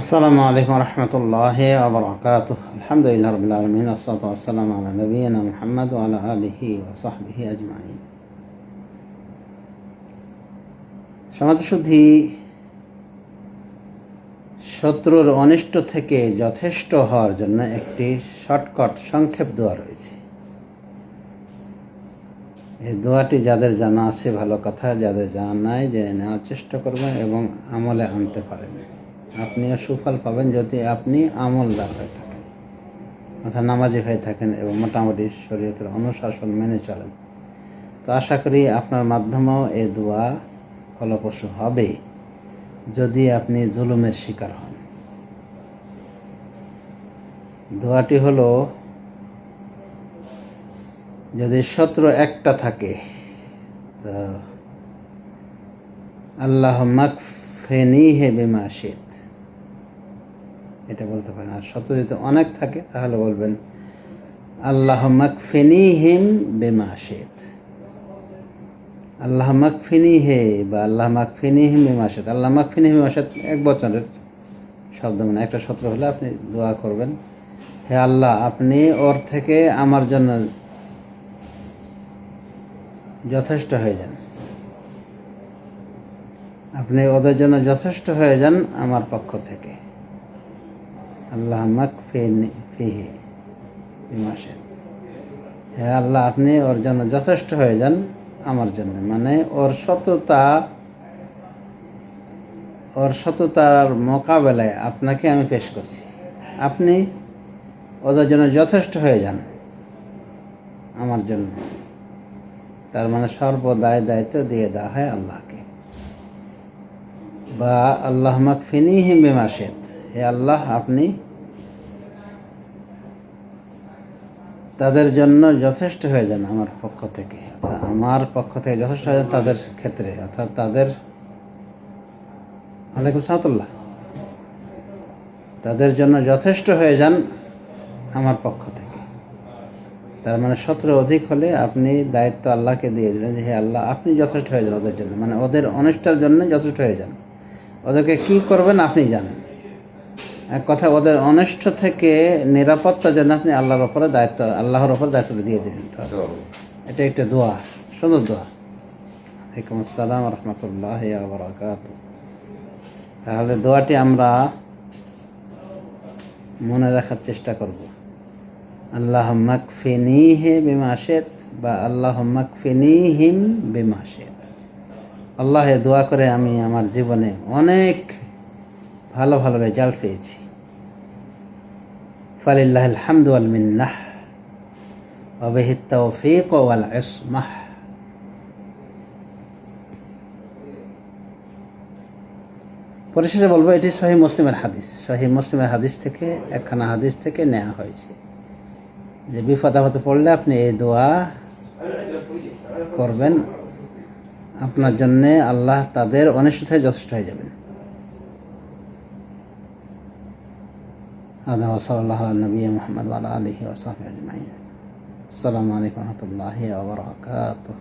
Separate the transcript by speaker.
Speaker 1: আসসালামু আলাইকুম রহমতুল্লাহ আবরকাত আলহামদুলিল্লাহ রবিল আলমিন আসসালাম আলা নবীনা মোহাম্মদ আলা আলহি ওসাহবিহি আজমাই সমাজশুদ্ধি শত্রুর অনিষ্ট থেকে যথেষ্ট হওয়ার জন্য একটি শর্টকট সংক্ষেপ দোয়া রয়েছে। এই দোয়াটি যাদের জানা আছে ভালো কথা, যাদের জানা নাই জেনে নেওয়ার চেষ্টা করবেন এবং আমলে আনতে পারেন। আপনিও সুফল পাবেন যদি আপনি আমলদার হয়ে থাকেন। অর্থাৎ নামাজি হয়ে থাকেন এবং মোটামুটি শরীয়তের অনুশাসন মেনে চলেন। তো আশা করি আপনার মাধ্যমেও এ দোয়া ফলপ্রসূ হবে, যদি আপনি জুলুমের শিকার হন। দোয়াটি হলো, যদি শত্রু একটা থাকে, তো আল্লাহ মাকফেনি হে বিমাশিত এটা বলতে পারেন। আর শত্রু যদি অনেক থাকে, তাহলে বলবেন আল্লাহ মাকফেনি হিম বেমাশিত আল্লাহ মাকফিনি হে বা আল্লাহ মাকফিনি হিম বিমাশিত আল্লাহ মাকফিনি হিম বিমাশিত এক বচনের শব্দ মানে একটা শত্রু হলে আপনি দোয়া করবেন, হে আল্লাহ, আপনি ওর থেকে আমার জন্য যথেষ্ট হয়ে যান। আপনি ওদের জন্য যথেষ্ট হয়ে যান আমার পক্ষ থেকে। আল্লাহ মাক ফিহি বিমাসেদ হে আল্লাহ, আপনি ওর জন্য যথেষ্ট হয়ে যান আমার জন্য। মানে ওর সততা, ওর সততার মোকাবেলায় আপনাকে আমি পেশ করছি। আপনি ওদের জন্য যথেষ্ট হয়ে যান আমার জন্য। তার মানে সর্বদায় দায়িত্ব দিয়ে দেওয়া হয় আল্লাহকে। বা আল্লাহ মাকফিনি হিম বিমাসেদ হে আল্লাহ, আপনি তাদের জন্য যথেষ্ট হয়ে যান আমার পক্ষ থেকে। অর্থাৎ আমার পক্ষ থেকে যথেষ্ট হয়ে যান তাদের ক্ষেত্রে। অর্থাৎ তাদের ওয়ালাইকুম সালাতুল্লাহ তাদের জন্য যথেষ্ট হয়ে যান আমার পক্ষ থেকে। তার মানে সতেরো অধিক হলে আপনি দায়িত্ব আল্লাহকে দিয়ে দিলেন যে, হে আল্লাহ, আপনি যথেষ্ট হয়ে যান ওদের জন্য। মানে ওদের অনিষ্টার জন্য যথেষ্ট হয়ে যান। ওদেরকে কি করবেন আপনি জানেন। কথা ওদের অনিষ্ট থেকে নিরাপত্তার জন্য আপনি আল্লাহর ওপরে দায়িত্ব আল্লাহর ওপর দায়িত্ব দিয়ে দিলেন এটা একটা দোয়া সুন্দর দোয়া। ওয়ালাইকুম আসসালাম রহমতুল্লাহ তাহলে দোয়াটি আমরা মনে রাখার চেষ্টা করব। আল্লাহ মাকফিনি হে বিমাশেত বা আল্লাহ মাকফিনি হিম বিমাশেত আল্লাহ দোয়া করে আমি আমার জীবনে অনেক ভালো ভালো রেজাল্ট পেয়েছি। ফালিল্লাহ আলহামদু আল মিন্নাহ অবহিত তৌফিক ওয়াল ইসমাহ। পরিশেষে বলব, এটি সহি মুসলিমের হাদিস। সহি মুসলিমের হাদিস থেকে, একখানা হাদিস থেকে নেওয়া হয়েছে। যে আপদে পড়লে আপনি এই দোয়া করবেন। আপনার জন্যে আল্লাহ তাদের অনিষ্ট যথেষ্ট হয়ে যাবেন। هذا وصلى الله على النبي محمد وعلى آله وصحبه أجمعين. السلام عليكم ورحمة الله وبركاته.